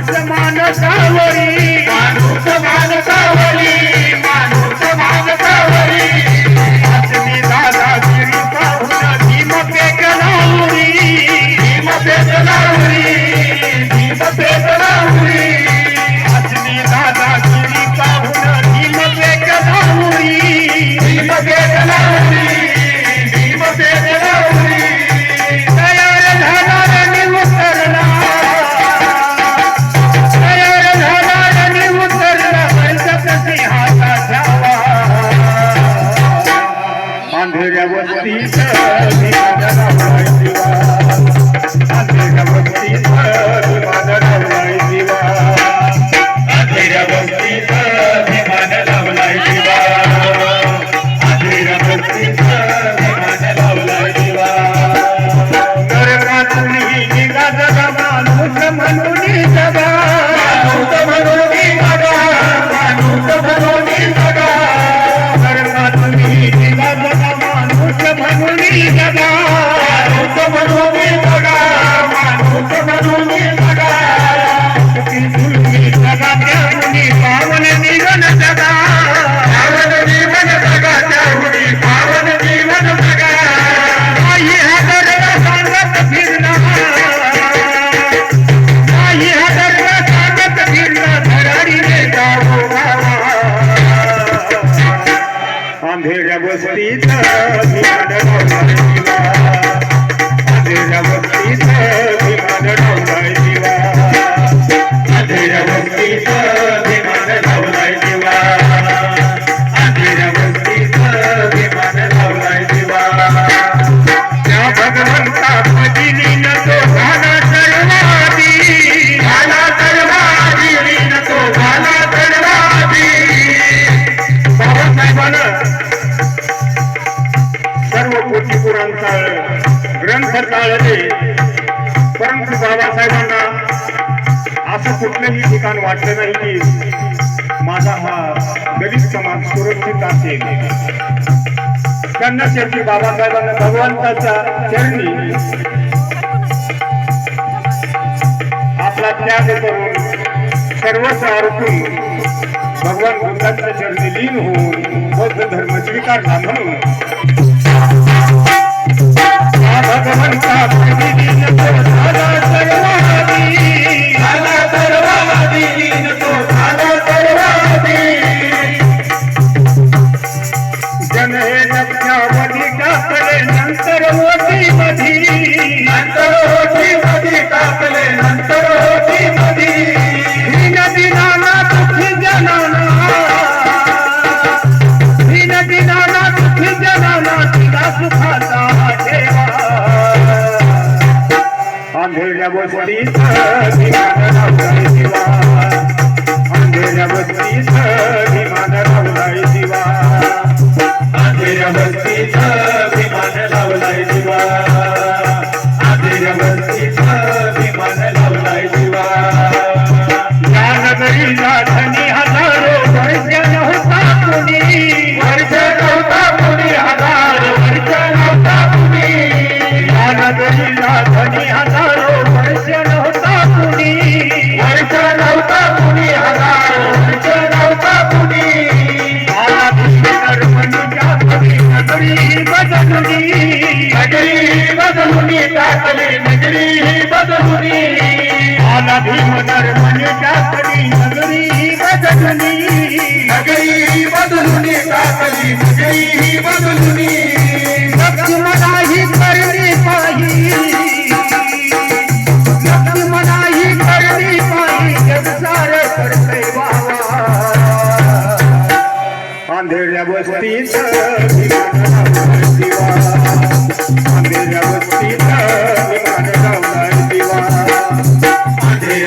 आसमान का वरी अंधेऱ्या वस्तीत अंधेऱ्या वस्तीत बाबासाहेबांना असं कुठलंही ठिकाण वाटलं नाही की माझा हा गरीब समाज सुरक्षित असेल. त्यांना शेवटी बाबासाहेबांना भगवंताच्या चरणी आपला त्याग करून सर्वस्व अर्पून भगवान बुद्धांच्या चरणी लीन होऊन बौद्ध धर्म स्वीकारला म्हणून. भगवंता Namo Shri झाला भीम नर्मणीच्या कधी नगरी बदलनी नगरी बदलुनी काकली नगरी बदलुनी नक्की मनाही करणी पाही. नक्की मनाही करणी पाही जगसार करते वावा आंधेड्या बस्तीचा दिवा आंधेड्या बस्तीचा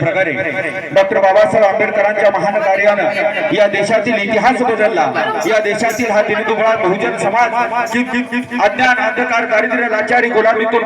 प्रकारे डॉक्टर बाबासाहेब आंबेडकरांच्या महान कार्यानं या देशातील इतिहास बदलला. या देशातील हा दिनदुबळा बहुजन समाज अज्ञान अंधकार दारिद्र्य लाचारी गुलामीतून